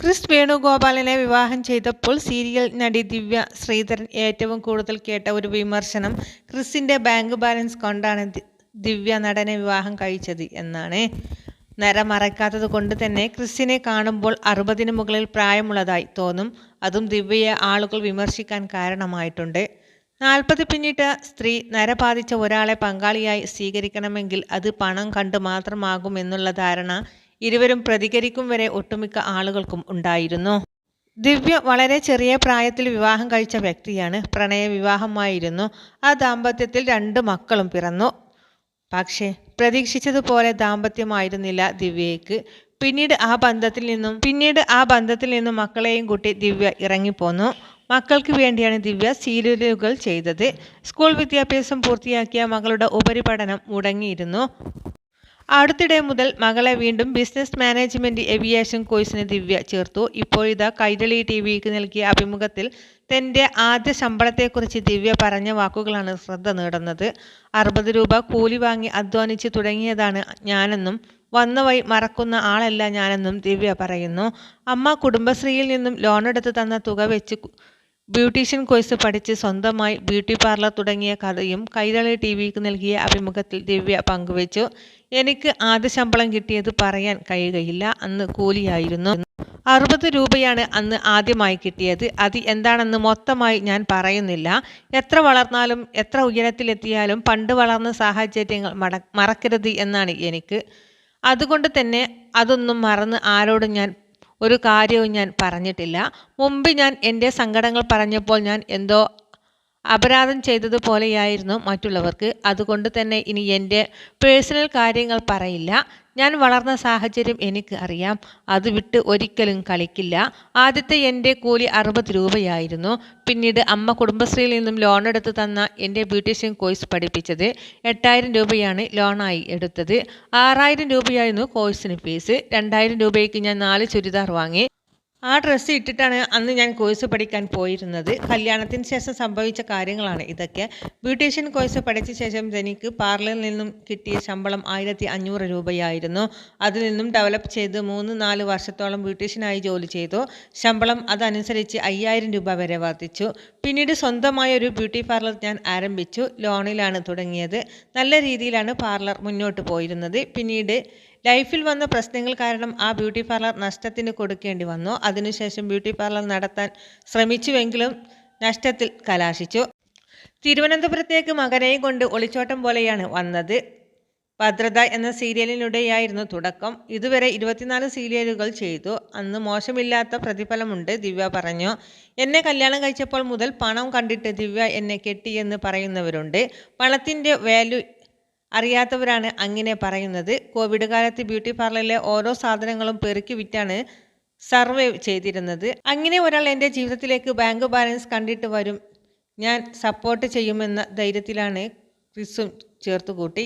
Chris വേണുഗോപാലിനെ വിവാഹം ചെയ്തപ്പോൾ serial നടി ദിവ്യ ശ്രീധരൻ ഏറ്റവും കൂടുതൽ കേട്ട ഒരു വിമർശനം ക്രിസിന്റെ ബാങ്ക് ബാലൻസ് കൊണ്ടാണ് ദിവ്യ നടനെ വിവാഹം കഴിച്ചത് എന്നാണ്. നര മറയ്ക്കാത്തത് കൊണ്ട് തന്നെ ക്രിസിനെ കാണുമ്പോൾ അറുപതിന് മുകളിൽ പ്രായമുള്ളതായി തോന്നും. അതും ദിവ്യയെ ആളുകൾ വിമർശിക്കാൻ കാരണമായിട്ടുണ്ട്. നാൽപ്പത് പിന്നിട്ട സ്ത്രീ നരബാധിച്ച ഒരാളെ പങ്കാളിയായി സ്വീകരിക്കണമെങ്കിൽ അത് പണം കണ്ട് മാത്രമാകും എന്നുള്ള ധാരണ ഇരുവരും പ്രതികരിക്കും വരെ ഒട്ടുമിക്ക ആളുകൾക്കും ഉണ്ടായിരുന്നു. ദിവ്യ വളരെ ചെറിയ പ്രായത്തിൽ വിവാഹം കഴിച്ച വ്യക്തിയാണ്. പ്രണയ വിവാഹമായിരുന്നു ആ ദാമ്പത്യത്തിൽ രണ്ട് മക്കളും പിറന്നു. പക്ഷേ പ്രതീക്ഷിച്ചതുപോലെ ദാമ്പത്യമായിരുന്നില്ല ദിവ്യയ്ക്ക്. പിന്നീട് ആ ബന്ധത്തിൽ നിന്നും പിന്നീട് ആ ബന്ധത്തിൽ നിന്നും മക്കളെയും കൂട്ടി ദിവ്യ ഇറങ്ങിപ്പോന്നു. മക്കൾക്ക് വേണ്ടിയാണ് ദിവ്യ സീരിയലുകൾ ചെയ്തത്. സ്കൂൾ വിദ്യാഭ്യാസം പൂർത്തിയാക്കിയ മകളുടെ ഉപരിപഠനം മുടങ്ങിയിരുന്നു. അടുത്തിടെ മുതൽ മകളെ വീണ്ടും ബിസിനസ് മാനേജ്മെന്റ് ഏവിയേഷൻ കോഴ്സിന് ദിവ്യ ചേർത്തു. ഇപ്പോഴിതാ കൈരളി ടി വിക്ക് നൽകിയ അഭിമുഖത്തിൽ തന്റെ ആദ്യ ശമ്പളത്തെക്കുറിച്ച് ദിവ്യ പറഞ്ഞ വാക്കുകളാണ് ശ്രദ്ധ നേടുന്നത്. അറുപത് രൂപ കൂലി വാങ്ങി അധ്വാനിച്ച് തുടങ്ങിയതാണ് ഞാനെന്നും വന്ന വഴി മറക്കുന്ന ആളല്ല ഞാനെന്നും ദിവ്യ പറയുന്നു. അമ്മ കുടുംബശ്രീയിൽ നിന്നും ലോണെടുത്ത് തന്ന തുക വെച്ച് ബ്യൂട്ടീഷ്യൻ കോഴ്സ് പഠിച്ച് സ്വന്തമായി ബ്യൂട്ടി പാർലർ തുടങ്ങിയ കഥയും കൈരളി ടി വിക്ക് നൽകിയ അഭിമുഖത്തിൽ ദിവ്യ പങ്കുവച്ചു. എനിക്ക് ആദ്യ ശമ്പളം കിട്ടിയത് പറയാൻ കഴിയുകയില്ല. അന്ന് കൂലിയായിരുന്നു. അറുപത് രൂപയാണ് അന്ന് ആദ്യമായി കിട്ടിയത്. അത് എന്താണെന്ന് മൊത്തമായി ഞാൻ പറയുന്നില്ല. എത്ര വളർന്നാലും എത്ര ഉയരത്തിലെത്തിയാലും പണ്ട് വളർന്ന സാഹചര്യങ്ങൾ മട മറക്കരുത് എന്നാണ് എനിക്ക്. അതുകൊണ്ട് തന്നെ അതൊന്നും മറന്ന് ആരോടും ഞാൻ ഒരു കാര്യവും ഞാൻ പറഞ്ഞിട്ടില്ല. മുമ്പ് ഞാൻ എന്റെ സങ്കടങ്ങൾ പറഞ്ഞപ്പോൾ ഞാൻ എന്തോ അപരാധം ചെയ്തതുപോലെയായിരുന്നു മറ്റുള്ളവർക്ക്. അതുകൊണ്ട് തന്നെ ഇനി എന്റെ പേഴ്സണൽ കാര്യങ്ങൾ പറയില്ല. ഞാൻ വളർന്ന സാഹചര്യം എനിക്ക് അറിയാം. അത് വിട്ട് ഒരിക്കലും കളിക്കില്ല. ആദ്യത്തെ എന്റെ കൂലി അറുപത് രൂപയായിരുന്നു. പിന്നീട് അമ്മ കുടുംബശ്രീയിൽ നിന്നും ലോൺ എടുത്ത് തന്ന എന്റെ ബ്യൂട്ടീഷ്യൻ കോഴ്സ് പഠിപ്പിച്ചത് എട്ടായിരം രൂപയാണ് ലോണായി എടുത്തത്. ആറായിരം രൂപയായിരുന്നു കോഴ്സിന് ഫീസ്. രണ്ടായിരം രൂപയ്ക്ക് ഞാൻ നാല് ചുരിദാർ വാങ്ങി. ആ ഡ്രസ്സ് ഇട്ടിട്ടാണ് അന്ന് ഞാൻ കോഴ്സ് പഠിക്കാൻ പോയിരുന്നത്. കല്യാണത്തിന് ശേഷം സംഭവിച്ച കാര്യങ്ങളാണ് ഇതൊക്കെ. ബ്യൂട്ടീഷ്യൻ കോഴ്സ് പഠിച്ച ശേഷം എനിക്ക് പാർലറിൽ നിന്നും കിട്ടിയ ശമ്പളം ആയിരത്തി അഞ്ഞൂറ് രൂപയായിരുന്നു. അതിൽ നിന്നും ഡെവലപ്പ് ചെയ്ത് മൂന്ന് നാല് വർഷത്തോളം ബ്യൂട്ടീഷ്യനായി ജോലി ചെയ്തു. ശമ്പളം അതനുസരിച്ച് അയ്യായിരം രൂപ വരെ വർദ്ധിച്ചു. പിന്നീട് സ്വന്തമായ ഒരു ബ്യൂട്ടി പാർലർ ഞാൻ ആരംഭിച്ചു. ലോണിലാണ് തുടങ്ങിയത്. നല്ല രീതിയിലാണ് പാർലർ മുന്നോട്ട് പോയിരുന്നത്. പിന്നീട് ലൈഫിൽ വന്ന പ്രശ്നങ്ങൾ കാരണം ആ ബ്യൂട്ടി പാർലർ നഷ്ടത്തിന് കൊടുക്കേണ്ടി വന്നു. അതിനുശേഷം ബ്യൂട്ടി പാർലർ നടത്താൻ ശ്രമിച്ചുവെങ്കിലും നഷ്ടത്തിൽ കലാശിച്ചു. തിരുവനന്തപുരത്തേക്ക് മകനെയും കൊണ്ട് ഒളിച്ചോട്ടം പോലെയാണ് വന്നത്. ഭദ്രത എന്ന സീരിയലിലൂടെയായിരുന്നു തുടക്കം. ഇതുവരെ ഇരുപത്തിനാല് സീരിയലുകൾ ചെയ്തു. അന്ന് മോശമില്ലാത്ത പ്രതിഫലമുണ്ട് ദിവ്യ പറഞ്ഞു. എന്നെ കല്യാണം കഴിച്ചപ്പോൾ മുതൽ പണം കണ്ടിട്ട് ദിവ്യ എന്നെ കെട്ടിയെന്ന് പറയുന്നവരുണ്ട്. പണത്തിന്റെ വാല്യൂ അറിയാത്തവരാണ് അങ്ങനെ പറയുന്നത്. കോവിഡ് കാലത്ത് ബ്യൂട്ടി പാർലറിലെ ഓരോ സാധനങ്ങളും പെറുക്കി വിറ്റാണ് സർവേ ചെയ്തിരുന്നത്. അങ്ങനെ ഒരാൾ എന്റെ ജീവിതത്തിലേക്ക് ബാങ്ക് ബാലൻസ് കണ്ടിട്ട് വരും. ഞാൻ സപ്പോർട്ട് ചെയ്യുമെന്ന ധൈര്യത്തിലാണ് ക്രിസും ചേർത്തുകൂട്ടി.